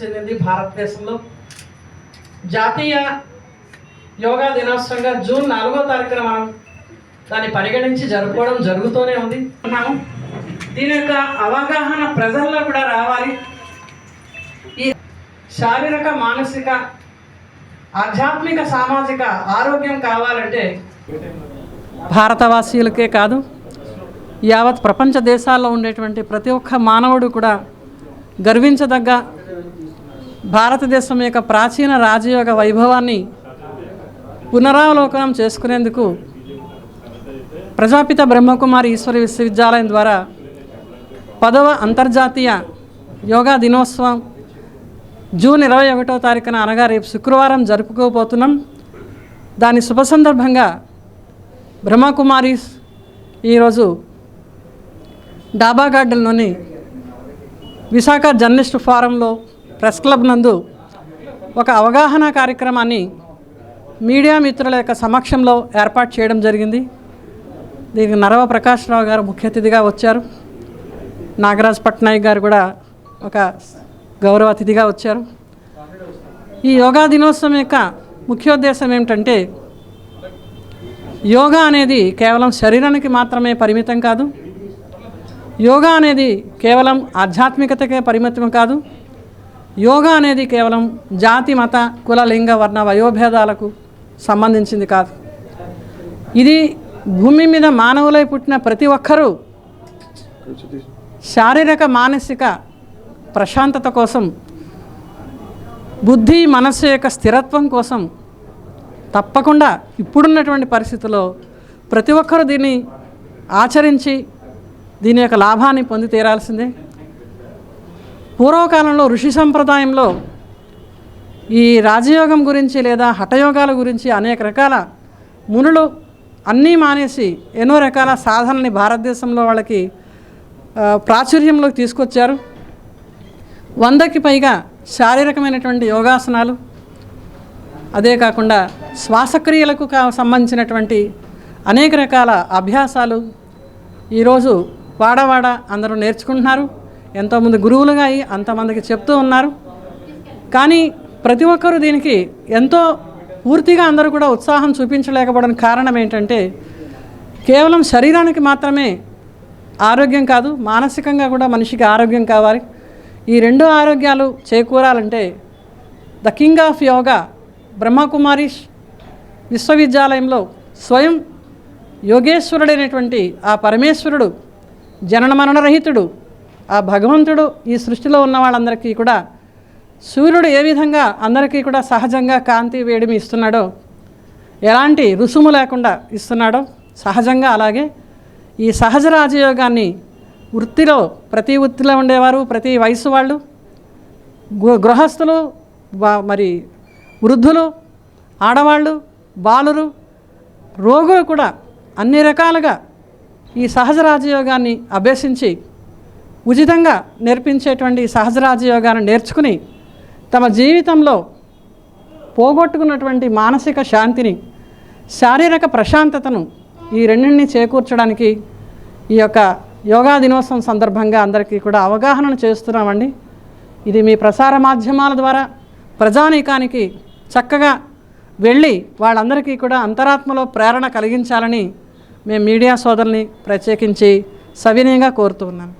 చెందింది భారతదేశంలో. జాతీయ యోగా దినోత్సవంగా జూన్ నాలుగో తారీఖున మనం దాన్ని పరిగణించి జరుపుకోవడం జరుగుతూనే ఉంది. ఉన్నాము. దీని యొక్క అవగాహన ప్రజల్లో కూడా రావాలి. ఈ శారీరక మానసిక ఆధ్యాత్మిక సామాజిక ఆరోగ్యం కావాలంటే భారతవాసీలకే కాదు యావత్ ప్రపంచ దేశాల్లో ఉండేటువంటి ప్రతి ఒక్క మానవుడు కూడా గర్వించదగ్గ భారతదేశం యొక్క ప్రాచీన రాజయోగ వైభవాన్ని పునరావలోకనం చేసుకునేందుకు ప్రజాపిత బ్రహ్మకుమారి ఈశ్వర విశ్వవిద్యాలయం ద్వారా పదవ అంతర్జాతీయ యోగా దినోత్సవం జూన్ ఇరవై ఒకటో తారీఖున అనగా రేపు శుక్రవారం జరుపుకోబోతున్నాం. దాని శుభ సందర్భంగా బ్రహ్మకుమారి ఈరోజు డాబా గార్డెన్లోని విశాఖ జర్నలిస్ట్ ఫారంలో ప్రెస్ క్లబ్ నందు ఒక అవగాహన కార్యక్రమాన్ని మీడియా మిత్రుల యొక్క సమక్షంలో ఏర్పాటు చేయడం జరిగింది. దీనికి నరవ ప్రకాశ్రావు గారు ముఖ్య అతిథిగా వచ్చారు. నాగరాజ్ పట్నాయక్ గారు కూడా ఒక గౌరవ అతిథిగా వచ్చారు. ఈ యోగా దినోత్సవం యొక్క ముఖ్యోద్దేశం ఏమిటంటే యోగా అనేది కేవలం శరీరానికి మాత్రమే పరిమితం కాదు. యోగా అనేది కేవలం ఆధ్యాత్మికతకే పరిమితం కాదు. యోగా అనేది కేవలం జాతి మత కుల లింగ వర్ణ వయోభేదాలకు సంబంధించింది కాదు. ఇది భూమి మీద మానవులై పుట్టిన ప్రతి ఒక్కరూ శారీరక మానసిక ప్రశాంతత కోసం బుద్ధి మనస్సు యొక్క స్థిరత్వం కోసం తప్పకుండా ఇప్పుడున్నటువంటి పరిస్థితుల్లో ప్రతి ఒక్కరూ దీన్ని ఆచరించి దీని యొక్క లాభాన్ని పొంది తీరాల్సిందే. పూర్వకాలంలో ఋషి సంప్రదాయంలో ఈ రాజయోగం గురించి లేదా హఠయోగాల గురించి అనేక రకాల మునులు అన్నీ మానేసి ఎన్నో రకాల సాధనల్ని భారతదేశంలో వాళ్ళకి ప్రాచుర్యంలోకి తీసుకొచ్చారు. వందకి పైగా శారీరకమైనటువంటి యోగాసనాలు అదే కాకుండా శ్వాసక్రియలకు కా సంబంధించినటువంటి అనేక రకాల అభ్యాసాలు ఈరోజు వాడవాడ అందరూ నేర్చుకుంటున్నారు. ఎంతోమంది గురువులుగా అయి అంతమందికి చెప్తూ ఉన్నారు. కానీ ప్రతి ఒక్కరూ దీనికి ఎంతో పూర్తిగా అందరూ కూడా ఉత్సాహం చూపించలేకపోవడం కారణం ఏంటంటే కేవలం శరీరానికి మాత్రమే ఆరోగ్యం కాదు మానసికంగా కూడా మనిషికి ఆరోగ్యం కావాలి. ఈ రెండు ఆరోగ్యాలు చేకూరాలంటే the king of yoga Brahmakumari విశ్వవిద్యాలయంలో స్వయం యోగేశ్వరుడైనటువంటి ఆ పరమేశ్వరుడు జనన మరణరహితుడు ఆ భగవంతుడు ఈ సృష్టిలో ఉన్న వాళ్ళందరికీ కూడా సూర్యుడు ఏ విధంగా అందరికీ కూడా సహజంగా కాంతి వేడిమి ఇస్తున్నాడో ఎలాంటి రుసుము లేకుండా ఇస్తున్నాడో సహజంగా అలాగే ఈ సహజ రాజయోగాన్ని వృత్తిలో ప్రతి వృత్తిలో ఉండేవారు ప్రతి వయసు వాళ్ళు గృహస్థులు మరి వృద్ధులు ఆడవాళ్ళు బాలురు రోగులు కూడా అన్ని రకాలుగా ఈ సహజ రాజయోగాన్ని అభ్యసించి ఉచితంగా నేర్పించేటువంటి ఈ సహజ రాజయోగాన్ని నేర్చుకుని తమ జీవితంలో పోగొట్టుకున్నటువంటి మానసిక శాంతిని శారీరక ప్రశాంతతను ఈ రెండింటిని చేకూర్చడానికి ఈ యొక్క యోగా దినోత్సవం సందర్భంగా అందరికీ కూడా అవగాహనను చేస్తున్నామండి. ఇది మీ ప్రసార మాధ్యమాల ద్వారా ప్రజానీకానికి చక్కగా వెళ్ళి వాళ్ళందరికీ కూడా అంతరాత్మలో ప్రేరణ కలిగించాలని మేము మీడియా సోదరుని ప్రత్యేకించి సవినయంగా కోరుతూ ఉన్నాను.